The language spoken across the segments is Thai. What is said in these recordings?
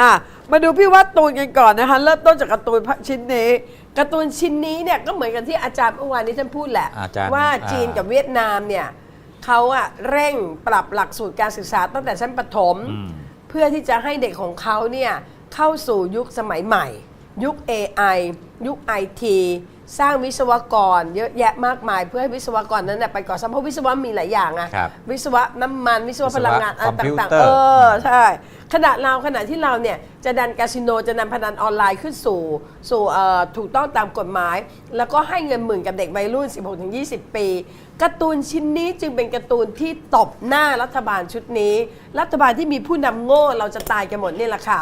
อะมาดูพี่วัดตูนกันก่อนนะคะ เริ่มต้นจากการ์ตูนชิ้นนี้การ์ตูนชิ้นนี้เนี่ยก็เหมือนกันที่อาจารย์เมื่อวานนี้ท่านพูดแหละ อาจารย์ว่าอ่าจีนกับเวียดนามเนี่ยเขาอะเร่งปรับหลักสูตรการศึกษาตั้งแต่ชั้นประถม อืม เพื่อที่จะให้เด็กของเขาเนี่ยเข้าสู่ยุคสมัยใหม่ ยุค AI ยุค IT สร้างวิศวกรเยอะแยะมากมาย เพื่อให้วิศวกรนั้นนะไปก่อสร้างเพราะวิศวะมีหลายอย่างอะครับวิศวะน้ำมันวิศวะพลังงานอะไรคอมพิวต่างเตๆอร์เออใช่ขณะเราขณะที่เราเนี่ยจะดันคาสิโนจะนำพนันออนไลน์ขึ้นสู่สู่เอ่อถูกต้องตามกฎหมาย แล้วก็ให้เงินหมื่นกับเด็กวัยรุ่น 16-20 ปีการ์ตูนชิ้นนี้จึงเป็นการ์ตูนที่ตบหน้ารัฐบาลชุดนี้ รัฐบาลที่มีผู้นำโง่เราจะตายกันหมดนี่แหละค่ะ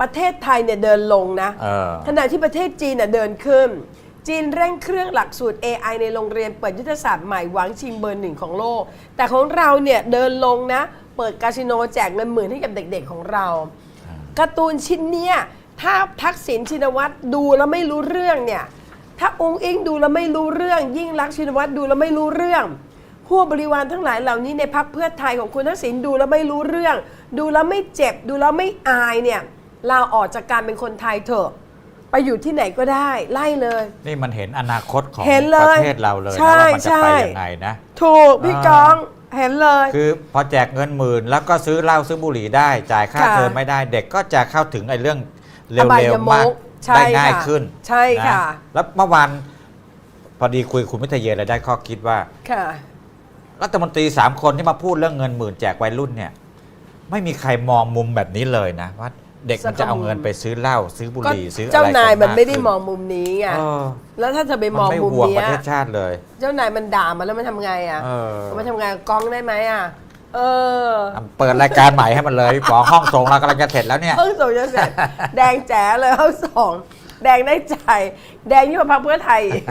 ประเทศไทยเนี่ยเดินลงนะ เออ ขณะที่ประเทศจีนน่ะเดินขึ้น จีนเร่งเครื่องหลักสูตร AI ในโรงเรียนเปิดยุทธศาสตร์ใหม่หวังชิงเบอร์หนึ่งของโลก แต่ของเราเนี่ยเดินลงนะ เปิดคาสิโนแจกเงินหมื่นให้กับเด็กๆของเราการ์ตูนชิ้นเนี้ยถ้าทักษิณชินวัตรดูแล้วไม่รู้เรื่องเนี่ยถ้าองค์อิงดูแล้วไม่รู้เรื่อง ยิ่งรักชินวัตรดูแล้วไม่รู้เรื่องพวกบริวารทั้งหลายเหล่านี้ในพักเพื่อไทยของคุณทักษิณดูแล้วไม่รู้เรื่อง ดูแล้วไม่เจ็บ ดูแล้วไม่อายเนี่ยลาออกจากการเป็นคนไทยเถอะ ไปอยู่ที่ไหนก็ได้ ไล่เลย นี่มันเห็นอนาคตของเห็นเลยประเทศเราเลยใช่นะว่ามันจะไปใช่ ยังไงนะ ถูกพี่อ่ากองเห็นเลย คือพอแจกเงินหมื่น แล้วก็ซื้อเหล้าซื้อบุหรี่ได้ จ่ายค่าค่ะเทอมไม่ได้ เด็กก็จะเข้าถึงไอ้เรื่องเอบายร็วมุๆมากกใช่ได้ง่ายค่ะขึ้นใช่ค่ะ นแล้วเมื่อวานพอดีคุยคุณวิทยเยนเลยได้ข้อคิดว่า ค่ะ รัฐมนตรีสามคนที่มาพูดเรื่องเงินหมื่นแจกวัยรุ่นเนี่ย ไม่มีใครมองมุมแบบนี้เลยนะว่า เด็กมันจะเอาเงินไปซื้อเหล้าซื้อบุก็หรี่ซื้ออะไรเจ้านายมันกัไม่ได้ขึ้มองมุมนี้ไงเออแล้วถ้าเธอไปมันมองไม่มุมห่วงเนี้ประยเทศชาติเลย เจ้านายมันด่ามันแล้วมันทำไงอะเออ มันทำไงกับกองได้ไหมอะ เออเปิดรายการใหม่ให้มันเลยพี่ป๋องห้องส่งเรากำลังจะเสร็จแล้วเนี่ย เพิ่งส่งจะเสร็จ แดงแจ๋เลยเขาส่งแดงได้ใจ แดงยิ่งกว่าพรรคเพื่อไทยอีก